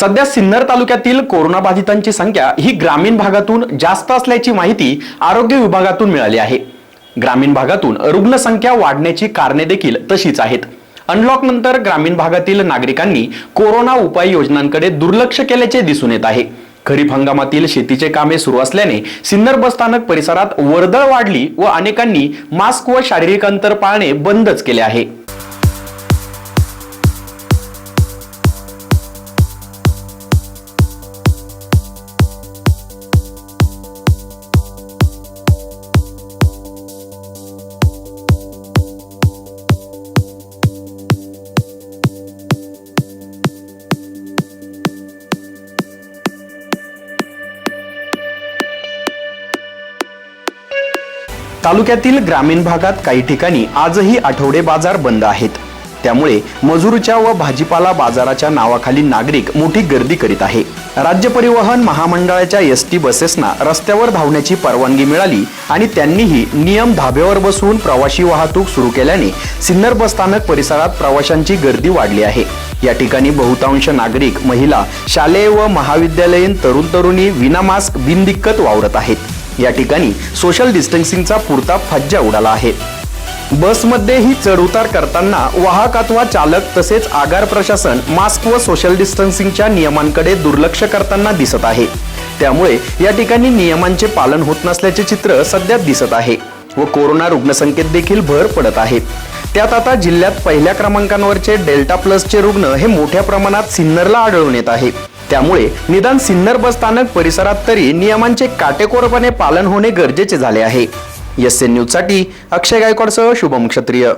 सध्या सिन्नर तालुक्यातील कोरोनाबाधितांची संख्या ही ग्रामीण भागातून जास्त असल्याची माहिती आरोग्य विभागातून मिळाली आहे. ग्रामीण भागातून रुग्णसंख्या वाढण्याची कारणे देखील तशीच आहेत. अनलॉक नंतर ग्रामीण भागातील नागरिकांनी कोरोना उपाययोजनांकडे दुर्लक्ष केल्याचे दिसून येत आहे. खरीप हंगामातील शेतीचे कामे सुरू असल्याने सिन्नर बसस्थानक परिसरात वर्दळ वाढली व अनेकांनी मास्क व शारीरिक अंतर पाळणे बंदच केले आहे. तालुक्यातील ग्रामीण भागात काही ठिकाणी आजही आठवडे बाजार बंद आहेत. त्यामुळे मजूरच्या व भाजीपाला बाजाराच्या नावाखाली नागरिक मोठी गर्दी करीत आहे. राज्य परिवहन महामंडळाच्या एस टी बसेसना रस्त्यावर धावण्याची परवानगी मिळाली आणि त्यांनीही नियम धाब्यावर बसवून प्रवाशी वाहतूक सुरू केल्याने सिन्नर बसस्थानक परिसरात प्रवाशांची गर्दी वाढली आहे. या ठिकाणी बहुतांश नागरिक महिला शालेय व महाविद्यालयीन तरुण तरुणी विनामास्क बिनदिक्कत वावरत आहेत. या ठिकाणी सोशल डिस्टन्सिंगचा पुरता फज्जा उडाला आहे. बसमध्येही चढ उतार करताना वाहक अथवा चालक तसेच आगार प्रशासन मास्क व सोशल डिस्टन्सिंगच्या नियमांकडे दुर्लक्ष करताना दिसत आहे. त्यामुळे या ठिकाणी नियमांचे पालन होत नसल्याचे चित्र सध्या दिसत आहे व कोरोना रुग्णसंख्येत देखील भर पडत आहे. त्यात आता जिल्ह्यात पहिल्या क्रमांकांवरचे डेल्टा प्लसचे रुग्ण हे मोठ्या प्रमाणात सिन्नरला आढळून येत आहे. त्यामुळे निदान सिन्नर बस स्थानक परिसरात तरी नियमांचे काटेकोरपणे पालन होणे गरजेचे झाले आहे. एस एन न्यूजसाठी अक्षय गायकवाडसह शुभम क्षत्रिय.